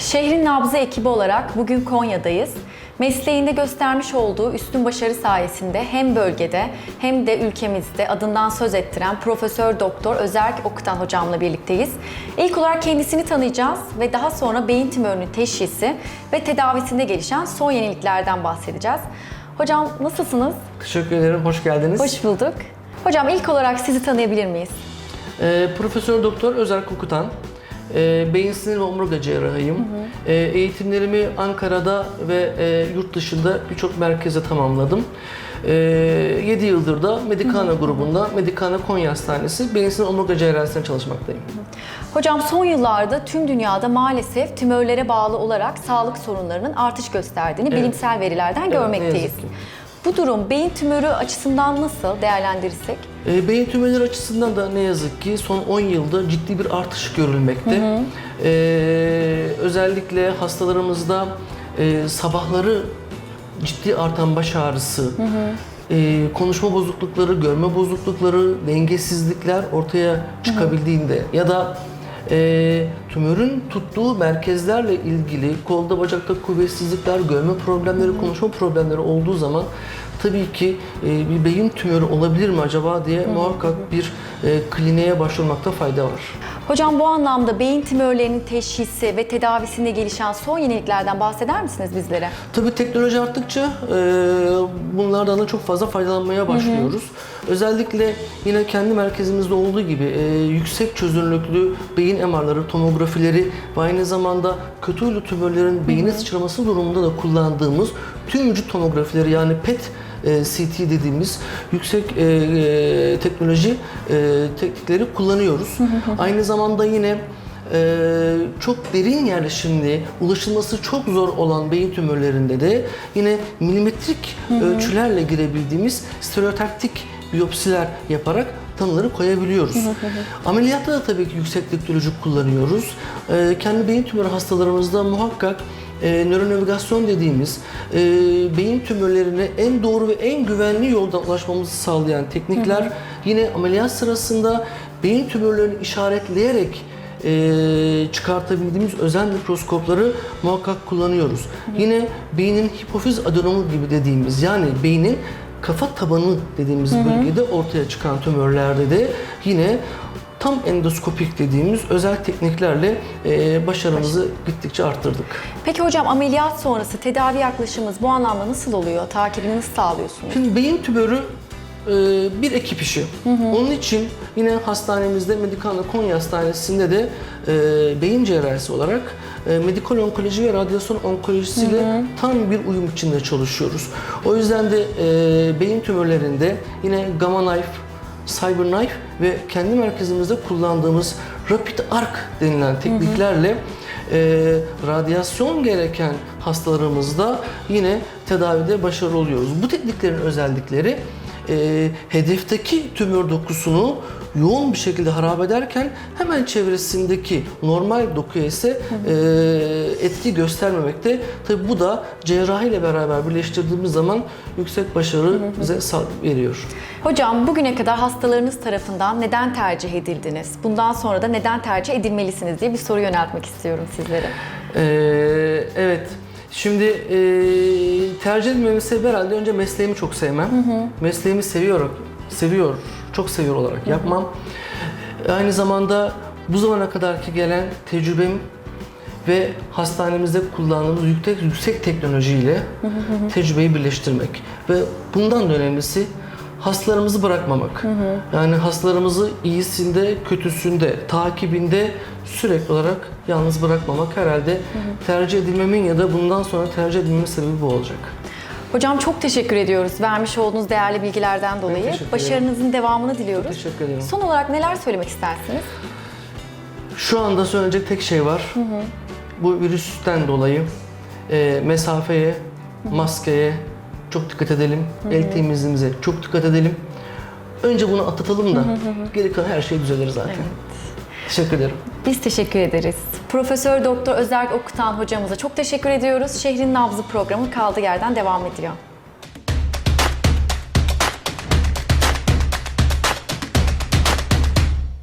Şehrin nabzı ekibi olarak bugün Konya'dayız. Mesleğinde göstermiş olduğu üstün başarı sayesinde hem bölgede hem de ülkemizde adından söz ettiren Profesör Doktor Özerk Okutan hocamla birlikteyiz. İlk olarak kendisini tanıyacağız ve daha sonra beyin tümörünün teşhisi ve tedavisinde gelişen son yeniliklerden bahsedeceğiz. Hocam nasılsınız? Teşekkür ederim, hoş geldiniz. Hoş bulduk. Hocam ilk olarak sizi tanıyabilir miyiz? Ee, Profesör Doktor Özer Kokutan, ee, beyin sinir ve omurga cerrahıyım. Ee, eğitimlerimi Ankara'da ve e, yurt dışında birçok merkeze tamamladım. Ee, 7 yıldır da Medikana grubunda, Medikana Konya Hastanesi beyin sinir omurga cerrahisinde çalışmaktayım. Hocam son yıllarda tüm dünyada maalesef tümörlere bağlı olarak sağlık sorunlarının artış gösterdiğini Evet. bilimsel verilerden Evet, görmekteyiz. Bu durum beyin tümörü açısından nasıl değerlendirirsek? E, beyin tümörleri açısından da ne yazık ki son 10 yılda ciddi bir artış görülmekte. E, özellikle hastalarımızda e, sabahları ciddi artan baş ağrısı, e, konuşma bozuklukları, görme bozuklukları, dengesizlikler ortaya çıkabildiğinde ya da e, tümörün tuttuğu merkezlerle ilgili kolda bacakta kuvvetsizlikler, görme problemleri, konuşma problemleri olduğu zaman tabii ki e, bir beyin tümörü olabilir mi acaba diye muhakkak bir e, kliniğe başvurmakta fayda var. Hocam bu anlamda beyin tümörlerinin teşhisi ve tedavisinde gelişen son yeniliklerden bahseder misiniz bizlere? Tabii teknoloji arttıkça e, bunlardan da çok fazla faydalanmaya başlıyoruz. Özellikle yine kendi merkezimizde olduğu gibi e, yüksek çözünürlüklü beyin MR'ları, tomografileri ve aynı zamanda kötü huylu tümörlerin beyine sıçraması durumunda da kullandığımız tüm vücut tomografileri yani PET e, CT dediğimiz yüksek e, e, teknoloji e, teknikleri kullanıyoruz. Aynı zamanda yine ee, çok derin yerleşimli, ulaşılması çok zor olan beyin tümörlerinde de yine milimetrik ölçülerle girebildiğimiz stereotaktik biyopsiler yaparak tanıları koyabiliyoruz. Ameliyatta da tabii ki yüksek teknoloji kullanıyoruz. Ee, kendi beyin tümörü hastalarımızda muhakkak e, nöronavigasyon dediğimiz e, beyin tümörlerine en doğru ve en güvenli yoldan ulaşmamızı sağlayan teknikler yine ameliyat sırasında beyin tümörlerini işaretleyerek e, çıkartabildiğimiz özel mikroskopları muhakkak kullanıyoruz. Yine beynin hipofiz adenomu gibi dediğimiz yani beynin kafa tabanı dediğimiz bölgede ortaya çıkan tümörlerde de yine tam endoskopik dediğimiz özel tekniklerle e, başarımızı gittikçe arttırdık. Peki hocam ameliyat sonrası tedavi yaklaşımımız bu anlamda nasıl oluyor? Takibini nasıl sağlıyorsunuz? Şimdi beyin tümörü bir ekip işi. Onun için yine hastanemizde Medikana Konya Hastanesi'nde de e, beyin cerrahisi olarak e, medikal onkoloji ve radyasyon onkolojisiyle tam bir uyum içinde çalışıyoruz. O yüzden de e, beyin tümörlerinde yine Gamma Knife, Cyber Knife ve kendi merkezimizde kullandığımız Rapid Arc denilen tekniklerle e, radyasyon gereken hastalarımızda yine tedavide başarılı oluyoruz. Bu tekniklerin özellikleri e, hedefteki tümör dokusunu yoğun bir şekilde harap ederken hemen çevresindeki normal dokuya ise e, etki göstermemekte. Tabi bu da cerrahi ile beraber birleştirdiğimiz zaman yüksek başarı bize sağ- veriyor. Hocam bugüne kadar hastalarınız tarafından neden tercih edildiniz? Bundan sonra da neden tercih edilmelisiniz diye bir soru yöneltmek istiyorum sizlere. Ee, evet. Şimdi e, tercih etmemin sebebi herhalde önce mesleğimi çok sevmem. Mesleğimi seviyorum, seviyor, çok seviyor olarak yapmam. Aynı zamanda bu zamana kadarki gelen tecrübem ve hastanemizde kullandığımız yüksek, yüksek teknolojiyle tecrübeyi birleştirmek. Ve bundan da önemlisi hastalarımızı bırakmamak. Yani hastalarımızı iyisinde, kötüsünde, takibinde sürekli olarak yalnız bırakmamak herhalde tercih edilmemin ya da bundan sonra tercih edilmemin sebebi bu olacak. Hocam çok teşekkür ediyoruz vermiş olduğunuz değerli bilgilerden dolayı. Başarınızın devamını diliyoruz. Teşekkür ederim. Son olarak neler söylemek istersiniz? Şu anda söyleyecek tek şey var. Bu virüsten dolayı e, mesafeye, maskeye çok dikkat edelim. El temizliğimize çok dikkat edelim. Önce bunu atlatalım da geri kalan her şey düzelir zaten. Teşekkür ederim. Biz teşekkür ederiz. Profesör Doktor Özerk Okutan hocamıza çok teşekkür ediyoruz. Şehrin Nabzı programı kaldığı yerden devam ediyor.